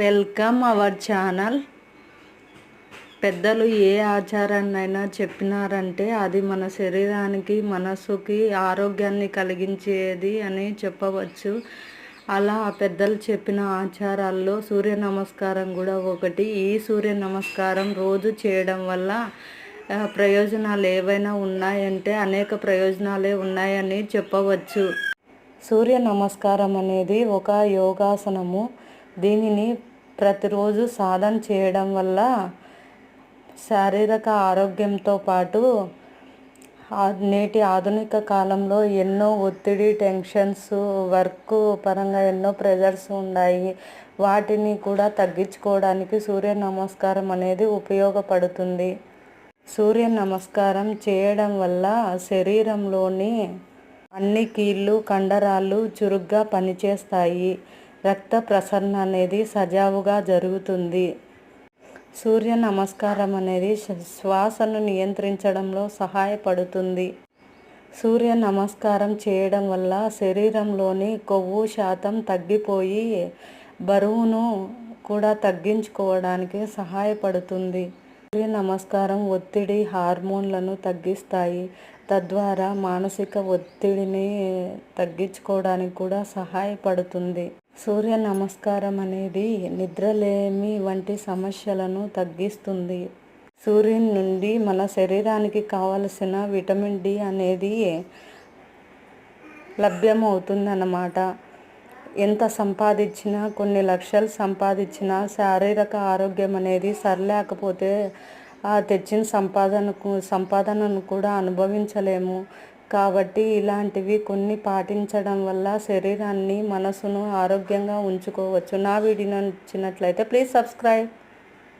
Welcome our channel. పెద్దలు ఏ ఆచారాన్నైనా చెప్పినారంటే అది మన శరీరానికి మనసుకి ఆరోగ్యాన్ని కలిగించేది అని చెప్పవచ్చు. అలా ఆ పెద్దలు చెప్పిన ఆచారాల్లో సూర్య నమస్కారం కూడా ఒకటి. ఈ సూర్య నమస్కారం రోజు చేయడం వల్ల ప్రయోజనాలు ఏవైనా ఉన్నాయంటే అనేక ప్రయోజనాలే ఉన్నాయని చెప్పవచ్చు. సూర్య నమస్కారం అనేది ఒక యోగాసనము. దీనిని ప్రతిరోజు సాధన చేయడం వల్ల శారీరక ఆరోగ్యంతో పాటు నేటి ఆధునిక కాలంలో ఎన్నో ఒత్తిడి టెన్షన్స్ వర్క్ పరంగా ఎన్నో ప్రెజర్స్ ఉన్నాయి వాటిని కూడా తగ్గించుకోవడానికి సూర్య నమస్కారం అనేది ఉపయోగపడుతుంది. సూర్య నమస్కారం చేయడం వల్ల శరీరంలోని అన్ని కీళ్ళు కండరాలు చురుగ్గా పనిచేస్తాయి. రక్త ప్రసరణ అనేది సజావుగా జరుగుతుంది. సూర్య నమస్కారం అనేది శ్వాసను నియంత్రించడంలో సహాయపడుతుంది. సూర్య నమస్కారం చేయడం వల్ల శరీరంలోని కొవ్వు శాతం తగ్గిపోయి బరువును కూడా తగ్గించుకోవడానికి సహాయపడుతుంది. సూర్య నమస్కారం ఒత్తిడి హార్మోన్లను తగ్గిస్తాయి. తద్వారా మానసిక ఒత్తిడిని తగ్గించుకోవడానికి కూడా సహాయపడుతుంది. సూర్య నమస్కారం అనేది నిద్రలేమి వంటి సమస్యలను తగ్గిస్తుంది. సూర్యుని నుండి మన శరీరానికి కావలసిన విటమిన్ డి అనేది లభ్యమవుతుందన్నమాట. ఎంత సంపాదించినా కొన్ని లక్షలు సంపాదించినా శారీరక ఆరోగ్యం అనేది సరిలేకపోతే ఆ తెచ్చిన సంపాదనకు సంపాదనను కూడా అనుభవించలేము. కాబట్టి ఇలాంటివి కొన్ని పాటించడం వల్ల శరీరాన్ని మనసును ఆరోగ్యంగా ఉంచుకోవచ్చు. నా వీడియో నచ్చినట్లయితే ప్లీజ్ సబ్స్క్రైబ్.